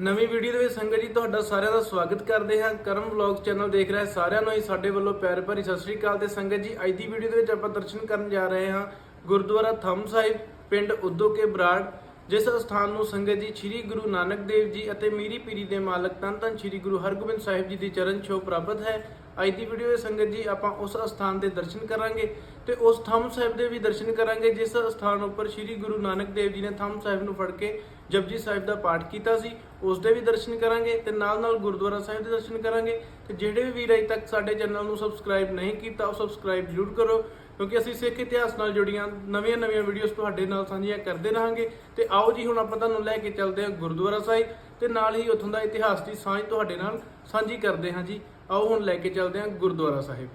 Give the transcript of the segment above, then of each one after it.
ਨਵੀਂ ਵੀਡੀਓ ਦੇ ਵਿੱਚ ਸੰਗਤ ਜੀ ਤੁਹਾਡਾ ਸਾਰਿਆਂ ਦਾ ਸਵਾਗਤ ਕਰਦੇ ਹਾਂ। ਕਰਮ ਵਲੌਗ ਚੈਨਲ ਦੇਖ ਰਹੇ ਸਾਰਿਆਂ ਨੂੰ ਹੀ। ਸਾਡੇ ਵੱਲੋਂ ਪਿਆਰ ਭਰੀ ਸਤਿ ਸ੍ਰੀ ਅਕਾਲ ਤੇ ਸੰਗਤ ਜੀ, ਅੱਜ ਦੀ ਵੀਡੀਓ ਦੇ ਵਿੱਚ ਆਪਾਂ ਦਰਸ਼ਨ ਕਰਨ ਜਾ ਰਹੇ ਹਾਂ। ਗੁਰਦੁਆਰਾ ਥੰਮ ਸਾਹਿਬ, ਪਿੰਡ ਉਦੋਂ ਕੇ ਬਰਾੜ, ਜਿਸ ਸਥਾਨ ਨੂੰ ਸੰਗਤ ਜੀ ਸ੍ਰੀ ਗੁਰੂ ਨਾਨਕ ਦੇਵ ਜੀ ਅਤੇ ਮੀਰੀ ਪੀਰੀ ਦੇ ਮਾਲਕ ਧੰਨ ਧੰਨ ਸ੍ਰੀ ਗੁਰੂ ਹਰਗੋਬਿੰਦ ਸਾਹਿਬ ਜੀ ਦੀ ਚਰਨ ਛੋਹ ਪ੍ਰਾਪਤ ਹੈ। ਅੱਜ ਦੀ ਵੀਡੀਓ ਵਿੱਚ ਸੰਗਤ ਜੀ ਆਪਾਂ ਉਸ ਸਥਾਨ ਦੇ ਦਰਸ਼ਨ ਕਰਾਂਗੇ ਤੇ ਉਸ ਥੰਮ ਸਾਹਿਬ ਦੇ ਵੀ ਦਰਸ਼ਨ ਕਰਾਂਗੇ, ਜਿਸ ਸਥਾਨ ਉੱਪਰ ਸ੍ਰੀ ਗੁਰੂ ਨਾਨਕ ਦੇਵ ਜੀ ਨੇ ਥੰਮ ਸਾਹਿਬ ਨੂੰ ਫੜ ਕੇ ਜਪਜੀ ਸਾਹਿਬ ਦਾ ਪਾਠ ਕੀਤਾ ਸੀ, ਉਸ ਦੇ ਵੀ ਦਰਸ਼ਨ ਕਰਾਂਗੇ ਤੇ ਨਾਲ ਨਾਲ ਗੁਰਦੁਆਰਾ ਸਾਹਿਬ ਦੇ ਦਰਸ਼ਨ ਕਰਾਂਗੇ। ਤੇ ਜਿਹੜੇ ਵੀ ਵੀਰ ਅਜੇ ਤੱਕ ਸਾਡੇ ਚੈਨਲ ਨੂੰ ਸਬਸਕ੍ਰਾਈਬ ਨਹੀਂ ਕੀਤਾ, ਉਹ ਸਬਸਕ੍ਰਾਈਬ ਜ਼ਰੂਰ ਕਰੋ, ਕਿਉਂਕਿ ਅਸੀਂ ਸਿੱਖ ਇਤਿਹਾਸ ਨਾਲ ਜੁੜੀਆਂ, ਨਵੀਆਂ-ਨਵੀਆਂ ਵੀਡੀਓਜ਼ ਤੁਹਾਡੇ ਨਾਲ ਸਾਂਝੀਆਂ ਕਰਦੇ ਰਹਾਂਗੇ। ਤੇ ਆਓ ਜੀ, ਹੁਣ ਆਪਾਂ ਤੁਹਾਨੂੰ ਲੈ ਕੇ ਚੱਲਦੇ ਹਾਂ ਗੁਰਦੁਆਰਾ ਸਾਹਿਬ ਤੇ ਨਾਲ ਹੀ ਉੱਥੋਂ ਦਾ ਇਤਿਹਾਸ ਦੀ ਸਾਂਝ ਤੁਹਾਡੇ ਨਾਲ ਸਾਂਝੀ ਕਰਦੇ ਹਾਂ ਜੀ। ਆਓ ਹੁਣ ਲੈ ਕੇ ਚੱਲਦੇ ਹਾਂ ਗੁਰਦੁਆਰਾ ਸਾਹਿਬ।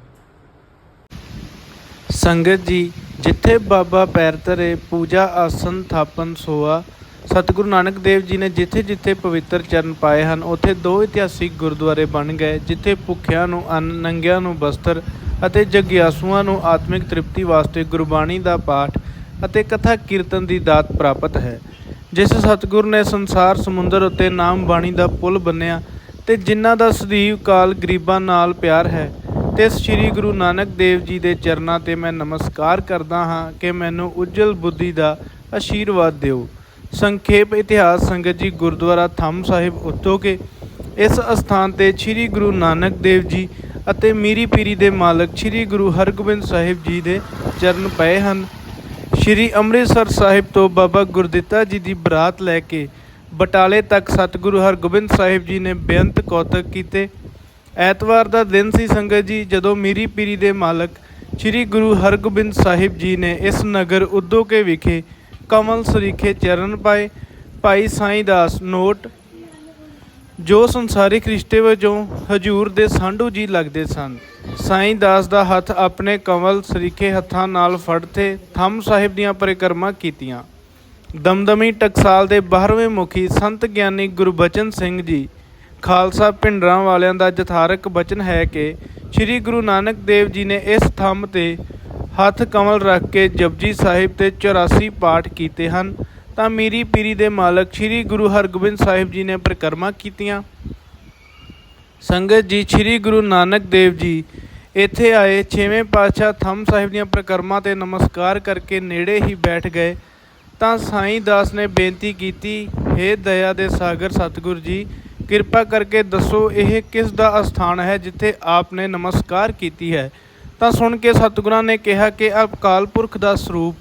ਸੰਗਤ ਜੀ, ਜਿੱਥੇ ਬਾਬਾ ਪੈਰ ਧਰੇ, ਪੂਜਾ ਆਸਨ ਥਾਪਨ ਸੋਆ, ਸਤਿਗੁਰੂ ਨਾਨਕ ਦੇਵ ਜੀ ਨੇ ਜਿੱਥੇ ਜਿੱਥੇ ਪਵਿੱਤਰ ਚਰਨ ਪਾਏ ਹਨ, ਉੱਥੇ ਦੋ ਇਤਿਹਾਸਿਕ ਗੁਰਦੁਆਰੇ ਬਣ ਗਏ, ਜਿੱਥੇ ਭੁੱਖਿਆਂ ਨੂੰ ਅੰਨ, ਨੰਗਿਆਂ ਨੂੰ ਬਸਤਰ ਅਤੇ ਜਗਿਆਸੂਆਂ ਨੂੰ ਆਤਮਿਕ ਤ੍ਰਿਪਤੀ ਵਾਸਤੇ ਗੁਰਬਾਣੀ ਦਾ ਪਾਠ ਅਤੇ ਕਥਾ ਕੀਰਤਨ ਦੀ ਦਾਤ ਪ੍ਰਾਪਤ ਹੈ। ਜਿਸ ਸਤਿਗੁਰ ਨੇ ਸੰਸਾਰ ਸਮੁੰਦਰ ਉੱਤੇ ਨਾਮ ਬਾਣੀ ਦਾ ਪੁਲ ਬੰਨਿਆ ਤੇ ਜਿਨ੍ਹਾਂ ਦਾ ਸਦੀਵ ਕਾਲ ਗਰੀਬਾਂ ਨਾਲ ਪਿਆਰ ਹੈ, ਤੇ ਸ੍ਰੀ ਗੁਰੂ ਨਾਨਕ ਦੇਵ ਜੀ ਦੇ ਚਰਨਾਂ ਤੇ ਮੈਂ ਨਮਸਕਾਰ ਕਰਦਾ ਹਾਂ ਕਿ ਮੈਨੂੰ ਉਜਲ ਬੁੱਧੀ ਦਾ ਆਸ਼ੀਰਵਾਦ ਦਿਓ। ਸੰਖੇਪ ਇਤਿਹਾਸ ਸੰਗਤ ਜੀ ਗੁਰਦੁਆਰਾ ਥੰਮ ਸਾਹਿਬ ਉੱਤੋਂ ਕੇ, ਇਸ ਅਸਥਾਨ ਤੇ ਸ੍ਰੀ ਗੁਰੂ ਨਾਨਕ ਦੇਵ ਜੀ ਅਤੇ ਮੀਰੀ ਪੀਰੀ ਦੇ ਮਾਲਕ ਸ੍ਰੀ ਗੁਰੂ ਹਰਗੋਬਿੰਦ ਸਾਹਿਬ ਜੀ ਦੇ ਚਰਨ ਪਏ ਹਨ। ਸ਼੍ਰੀ ਅੰਮ੍ਰਿਤਸਰ ਸਾਹਿਬ ਤੋਂ ਬਾਬਾ ਗੁਰਦਿੱਤਾ ਜੀ ਦੀ ਬਰਾਤ ਲੈ ਕੇ ਬਟਾਲੇ ਤੱਕ ਸਤਿਗੁਰੂ ਹਰਗੋਬਿੰਦ ਸਾਹਿਬ ਜੀ ਨੇ ਬੇਅੰਤ ਕੌਤਕ ਕੀਤੇ। ਐਤਵਾਰ ਦਾ ਦਿਨ ਸੀ ਸੰਗਤ ਜੀ, ਜਦੋਂ ਮੀਰੀ ਪੀਰੀ ਦੇ ਮਾਲਕ ਸ੍ਰੀ ਗੁਰੂ ਹਰਗੋਬਿੰਦ ਸਾਹਿਬ ਜੀ ਨੇ ਇਸ ਨਗਰ ਉਦੋਕੇ ਵਿਖੇ ਕਮਲ ਸਰੀਖੇ ਚਰਨ ਪਾਏ। ਭਾਈ ਸਾਈਂ ਦਾਸ ਨੋਟ, ਜੋ ਸੰਸਾਰਿਕ ਰਿਸ਼ਤੇ ਵਜੋਂ ਹਜੂਰ ਦੇ ਸਾਂਢੂ ਜੀ ਲੱਗਦੇ ਸਨ। ਸਾਈਂ ਦਾਸ ਦਾ ਹੱਥ ਆਪਣੇ ਕਮਲ ਸਰੀਖੇ ਹੱਥਾਂ ਨਾਲ ਫੜ ਤੇ ਥੰਮ ਸਾਹਿਬ ਦੀਆਂ ਪਰਿਕਰਮਾ ਕੀਤੀਆਂ। ਦਮਦਮੀ ਟਕਸਾਲ ਦੇ 12ਵੇਂ ਮੁਖੀ ਸੰਤ ਗਿਆਨੀ ਗੁਰਬਚਨ ਸਿੰਘ ਜੀ, ਖਾਲਸਾ ਪਿੰਡਰਾਂ ਵਾਲਿਆਂ ਦਾ ਜਥਾਰਕ ਬਚਨ ਹੈ ਕਿ ਸ੍ਰੀ ਗੁਰੂ ਨਾਨਕ ਦੇਵ ਜੀ ਨੇ ਇਸ ਥੰਮ ਤੇ ਹੱਥ ਕਮਲ ਰੱਖ ਕੇ ਜਪਜੀ ਸਾਹਿਬ ਤੇ 84 ਪਾਠ ਕੀਤੇ ਹਨ। ਤਾਂ ਮੀਰੀ ਪੀਰੀ ਦੇ ਮਾਲਕ ਸ੍ਰੀ ਗੁਰੂ ਹਰਗੋਬਿੰਦ ਸਾਹਿਬ ਜੀ ਨੇ ਪਰਿਕਰਮਾ ਕੀਤੀਆਂ। ਸੰਗਤ ਜੀ, ਸ੍ਰੀ ਗੁਰੂ ਨਾਨਕ ਦੇਵ ਜੀ ਇੱਥੇ ਆਏ, ਛੇਵੇਂ ਪਾਤਸ਼ਾਹ ਥੰਮ ਸਾਹਿਬ ਦੀਆਂ ਪਰਿਕਰਮਾ ਤੇ ਨਮਸਕਾਰ ਕਰਕੇ ਨੇੜੇ ਹੀ ਬੈਠ ਗਏ। ਤਾਂ ਸਾਈਂ ਦਾਸ ਨੇ ਬੇਨਤੀ ਕੀਤੀ हे ਦਇਆ ਦੇ ਸਾਗਰ ਸਤਿਗੁਰ ਜੀ, ਕਿਰਪਾ ਕਰਕੇ ਦੱਸੋ ਇਹ ਕਿਸ ਦਾ ਅਸਥਾਨ ਹੈ ਜਿੱਥੇ ਆਪ ਨੇ ਨਮਸਕਾਰ ਕੀਤੀ ਹੈ? ਤਾਂ ਸੁਣ ਕੇ ਸਤਿਗੁਰਾਂ ਨੇ ਕਿਹਾ ਕਿ ਅਕਾਲ ਪੁਰਖ ਦਾ ਸਰੂਪ,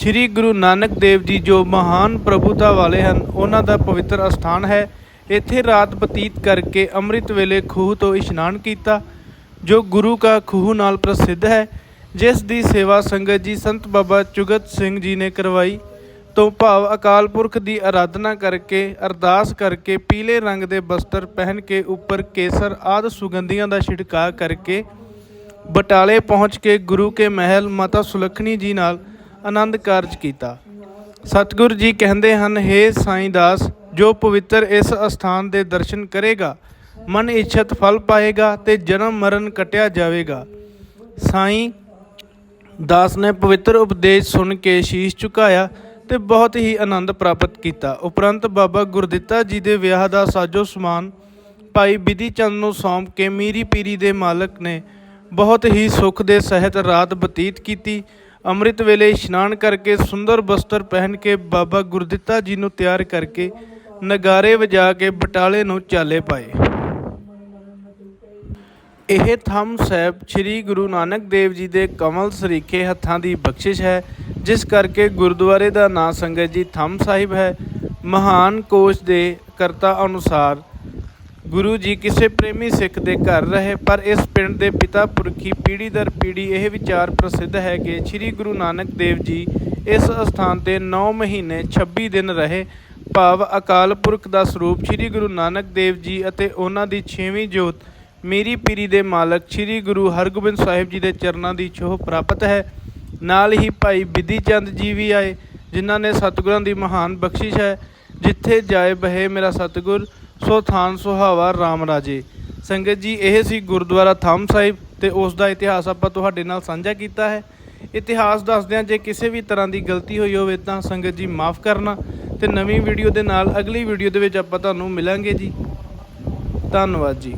ਸ੍ਰੀ ਗੁਰੂ ਨਾਨਕ ਦੇਵ ਜੀ ਜੋ ਮਹਾਨ ਪ੍ਰਭੂਤਾ ਵਾਲੇ ਹਨ, ਉਹਨਾਂ ਦਾ ਪਵਿੱਤਰ ਅਸਥਾਨ ਹੈ। ਇੱਥੇ ਰਾਤ ਬਤੀਤ ਕਰਕੇ ਅੰਮ੍ਰਿਤ ਵੇਲੇ ਖੂਹ ਤੋਂ ਇਸ਼ਨਾਨ ਕੀਤਾ, ਜੋ ਗੁਰੂ ਕਾ ਖੂਹ ਨਾਲ ਪ੍ਰਸਿੱਧ ਹੈ, ਜਿਸ ਦੀ ਸੇਵਾ ਸੰਗਤ ਜੀ ਸੰਤ ਬਾਬਾ ਚੁਗਤ ਸਿੰਘ ਜੀ ਨੇ ਕਰਵਾਈ। ਤੋਂ ਭਾਵ ਅਕਾਲ ਪੁਰਖ ਦੀ ਆਰਾਧਨਾ ਕਰਕੇ, ਅਰਦਾਸ ਕਰਕੇ, ਪੀਲੇ ਰੰਗ ਦੇ ਬਸਤਰ ਪਹਿਨ ਕੇ ਉੱਪਰ ਕੇਸਰ ਆਦ ਸੁਗੰਧੀਆਂ ਦਾ ਛਿੜਕਾਅ ਕਰਕੇ ਬਟਾਲੇ ਪਹੁੰਚ ਕੇ ਗੁਰੂ ਕੇ ਮਹਿਲ ਮਾਤਾ ਸੁਲੱਖਣੀ ਜੀ ਨਾਲ ਆਨੰਦ ਕਾਰਜ ਕੀਤਾ। ਸਤਿਗੁਰ ਜੀ ਕਹਿੰਦੇ ਹਨ हे ਸਾਈਂ ਦਾਸ ਜੋ ਪਵਿੱਤਰ ਇਸ ਅਸਥਾਨ ਦੇ ਦਰਸ਼ਨ ਕਰੇਗਾ, ਮਨ ਇੱਛਤ ਫਲ ਪਾਏਗਾ ਤੇ ਜਨਮ ਮਰਨ ਕਟਿਆ ਜਾਵੇਗਾ। ਸਾਈਂ ਦਾਸ ਨੇ ਪਵਿੱਤਰ ਉਪਦੇਸ਼ ਸੁਣ ਕੇ ਸ਼ੀਸ਼ ਝੁਕਾਇਆ। ਤੇ ਬਹੁਤ ਹੀ ਆਨੰਦ ਪ੍ਰਾਪਤ ਕੀਤਾ। ਉਪਰੰਤ ਬਾਬਾ ਗੁਰਦਿੱਤਾ ਜੀ ਦੇ ਵਿਆਹ ਦਾ ਸਾਜੋ ਸਮਾਨ ਭਾਈ ਬਿਧੀ ਚੰਦ ਨੂੰ ਸੌਂਪ ਕੇ ਮੀਰੀ ਪੀਰੀ ਦੇ ਮਾਲਕ ਨੇ ਬਹੁਤ ਹੀ ਸੁੱਖ ਦੇ ਸਹਿਤ ਰਾਤ ਬਤੀਤ ਕੀਤੀ। ਅੰਮ੍ਰਿਤ ਵੇਲੇ ਇਸ਼ਨਾਨ ਕਰਕੇ ਸੁੰਦਰ ਬਸਤਰ ਪਹਿਨ ਕੇ ਬਾਬਾ ਗੁਰਦਿੱਤਾ ਜੀ ਨੂੰ ਤਿਆਰ ਕਰਕੇ ਨਗਾਰੇ ਵਜਾ ਕੇ ਬਟਾਲੇ ਨੂੰ ਚਾਲੇ ਪਾਏ। ਇਹ ਥੰਮ ਸਾਹਿਬ ਸ੍ਰੀ ਗੁਰੂ ਨਾਨਕ ਦੇਵ ਜੀ ਦੇ ਕਮਲ ਸਰੀਖੇ ਹੱਥਾਂ ਦੀ ਬਖਸ਼ਿਸ਼ ਹੈ। ਜਿਸ ਕਰਕੇ ਗੁਰਦੁਆਰੇ ਦਾ ਨਾਂ ਸੰਗਤ ਜੀ ਥੰਮ ਸਾਹਿਬ ਹੈ। ਮਹਾਨ ਕੋਸ਼ ਦੇ ਕਰਤਾ ਅਨੁਸਾਰ ਗੁਰੂ ਜੀ ਕਿਸੇ ਪ੍ਰੇਮੀ ਸਿੱਖ ਦੇ ਘਰ ਰਹੇ, ਪਰ ਇਸ ਪਿੰਡ ਦੇ ਪਿਤਾ ਪੁਰਖੀ ਪੀੜ੍ਹੀ ਦਰ ਪੀੜ੍ਹੀ ਇਹ ਵਿਚਾਰ ਪ੍ਰਸਿੱਧ ਹੈ ਕਿ ਸ੍ਰੀ ਗੁਰੂ ਨਾਨਕ ਦੇਵ ਜੀ ਇਸ ਸਥਾਨ ਤੇ 9 ਮਹੀਨੇ 26 ਦਿਨ ਰਹੇ। ਭਾਵ ਅਕਾਲ ਪੁਰਖ ਦਾ ਸਰੂਪ ਸ੍ਰੀ ਗੁਰੂ ਨਾਨਕ ਦੇਵ ਜੀ ਅਤੇ ਉਹਨਾਂ ਦੀ ਛੇਵੀਂ ਜੋਤ ਮੇਰੀ ਪੀਰੀ ਦੇ ਮਾਲਕ ਸ੍ਰੀ ਗੁਰੂ ਹਰਗੋਬਿੰਦ ਸਾਹਿਬ ਜੀ ਦੇ ਚਰਨਾਂ ਦੀ ਛੋਹ ਪ੍ਰਾਪਤ ਹੈ। ਨਾਲ ਹੀ ਭਾਈ ਬਿਧੀ ਚੰਦ ਜੀ ਵੀ ਆਏ, ਜਿਨ੍ਹਾਂ ਨੇ ਸਤਿਗੁਰਾਂ ਦੀ ਮਹਾਨ ਬਖਸ਼ਿਸ਼ ਹੈ। ਜਿੱਥੇ ਜਾਏ ਬਹੇ ਮੇਰਾ ਸਤਿਗੁਰ, ਸੋ ਥਾਨ ਸੁਹਾਵਾ RAM ਰਾਜੇ। ਸੰਗਤ ਜੀ, ਇਹ ਸੀ ਗੁਰਦੁਆਰਾ ਥੰਮ ਸਾਹਿਬ ਤੇ ਉਸ ਦਾ ਇਤਿਹਾਸ ਆਪਾਂ ਤੁਹਾਡੇ ਨਾਲ ਸਾਂਝਾ ਕੀਤਾ ਹੈ। ਇਤਿਹਾਸ ਦੱਸਦਿਆਂ ਜੇ ਕਿਸੇ ਵੀ ਤਰ੍ਹਾਂ ਦੀ ਗਲਤੀ ਹੋਈ ਹੋਵੇ ਤਾਂ ਸੰਗਤ ਜੀ ਮਾਫ ਕਰਨਾ ਤੇ ਨਵੀਂ ਵੀਡੀਓ ਦੇ ਨਾਲ ਅਗਲੀ ਵੀਡੀਓ ਦੇ ਵਿੱਚ ਆਪਾਂ ਤੁਹਾਨੂੰ ਮਿਲਾਂਗੇ ਜੀ। ਧੰਨਵਾਦ ਜੀ।